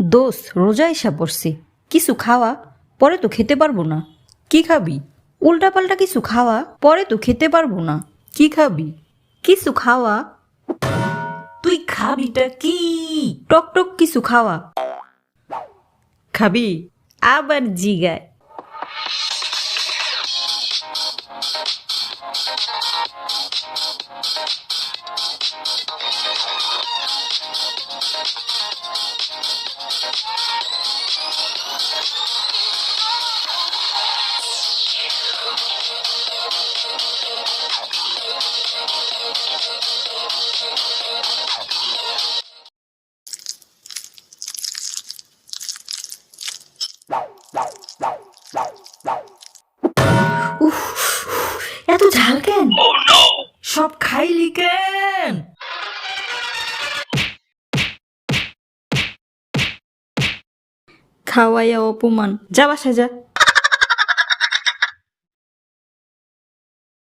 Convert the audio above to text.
দোষ রোজা এসা পড়ছি। কিছু খাওয়া, পরে তো খেতে পারব না। কি খাবি? উল্টাপাল্টা কিছু খাওয়া, পরে তো খেতে পারব না। কি খাবি? কিছু খাওয়া, তুই খাবিটা কি? টক টক কিছু খাওয়া। খাবি? আবার জিগায়। এত ঝাল কেন? সব খাইলি কেন খাওয়াইয়া অপমান যা বাসা যা